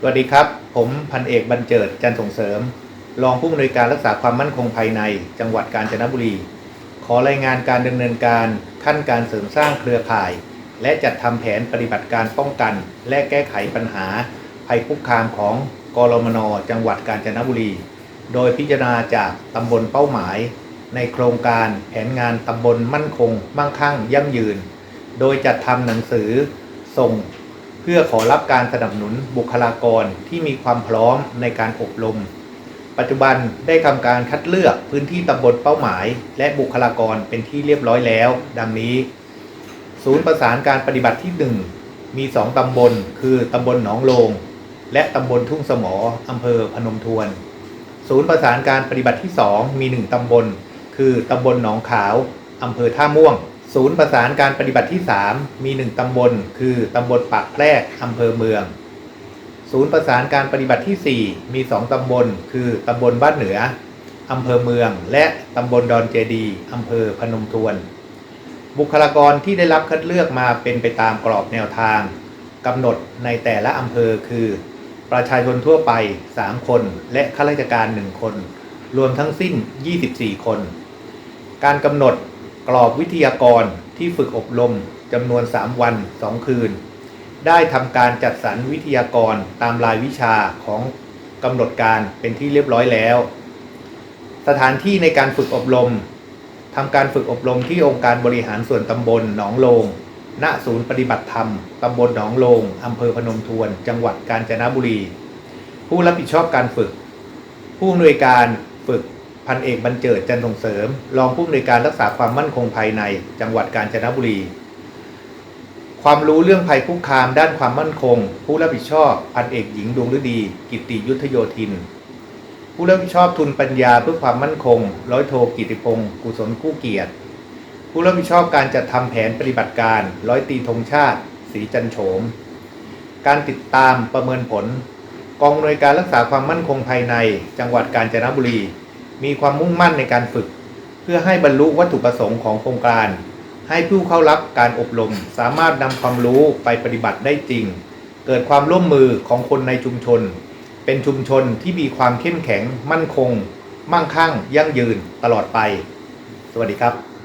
สวัสดีครับ ผมพันเอกบรรเจิดจันทร์ส่งเสริม รองผู้อำนวยการรักษาความมั่นคงภายใน จังหวัดกาญจนบุรี ขอรายงานการดำเนินการขั้นการเสริมสร้างเครือข่าย และจัดทำแผนปฏิบัติการป้องกัน และแก้ไขปัญหา ภัยคุกคามของกรมนจังหวัดกาญจนบุรี โดยพิจารณาจากตำบลเป้าหมาย ในโครงการแผนงานตำบลมั่นคง มั่งคั่ง ยั่งยืน โดยจัดทำหนังสือส่ง พื่อขอรับการสนับสนุนบุคลากรที่มีความพร้อมในการอบรม ปัจจุบันได้ทำการคัดเลือกพื้นที่ตำบลเป้าหมาย และบุคลากรเป็นที่เรียบร้อยแล้ว ดังนี้ ศูนย์ประสานการปฏิบัติที่ 1 มี 2ตำบล คือตำบลหนองโลง และตำบลทุ่งสมออำเภอพนมทวน ศูนย์ประสานการปฏิบัติที่ 2 มี 1ตำบล คือตำบลหนองขาวอำเภอท่าม่วง ศูนย์ประสานการปฏิบัติที่ 3 มี 1 ตำบล คือ ตำบลปากแพรกอำเภอเมือง ศูนย์ประสานการปฏิบัติที่ 4 มี 2 ตำบล คือ ตำบลบ้านเหนืออำเภอเมือง และ ตำบลดอนเจดีอำเภอพนมทวน บุคลากรที่ได้รับคัดเลือกมาเป็นไปตามกรอบแนวทางกำหนดในแต่ละอำเภอคือ ประชาชนทั่วไป 3 คน และข้าราชการ 1 คน รวมทั้งสิ้น 24 คน การกำหนด กรอบวิทยากรที่ฝึกอบรมจำนวน 3 วัน 2 คืน ได้ทำการจัดสรรวิทยากรตามรายวิชาของกำหนดการเป็นที่เรียบร้อยแล้ว สถานที่ในการฝึกอบรมทำการฝึกอบรมที่องค์การบริหารส่วนตำบลหนองโลง ณ ศูนย์ปฏิบัติธรรม ตำบลหนองโลง อำเภอพนมทวน จังหวัดกาญจนบุรี ผู้รับผิดชอบการฝึก ผู้อำนวยการฝึก พันเอกบรรเจิดจันทรงเสริม รองผู้อำนวยการรักษาความมั่นคงภายในจังหวัดกาญจนบุรี ความรู้เรื่องภัยคุกคามด้านความมั่นคง ผู้รับผิดชอบพันเอกหญิงดวงฤดี กิตติยุทธโยธิน ผู้รับผิดชอบทุนปัญญาเพื่อความมั่นคง ร้อยโทกิติพงศ์กุศลกู้เกียรติ ผู้รับผิดชอบการจัดทำแผนปฏิบัติการ ร้อยตรีธงชาติศรีจันโฉม การติดตามประเมินผล กองอำนวยการรักษาความมั่นคงภายใน จังหวัดกาญจนบุรี มีความมุ่งมั่นในการฝึก เพื่อให้บรรลุวัตถุประสงค์ของโครงการ ให้ผู้เข้ารับการอบรมสามารถนำความรู้ไปปฏิบัติได้จริง เกิดความร่วมมือของคนในชุมชน เป็นชุมชนที่มีความเข้มแข็งมั่นคง มั่งคั่ง ยั่งยืนตลอดไป สวัสดีครับ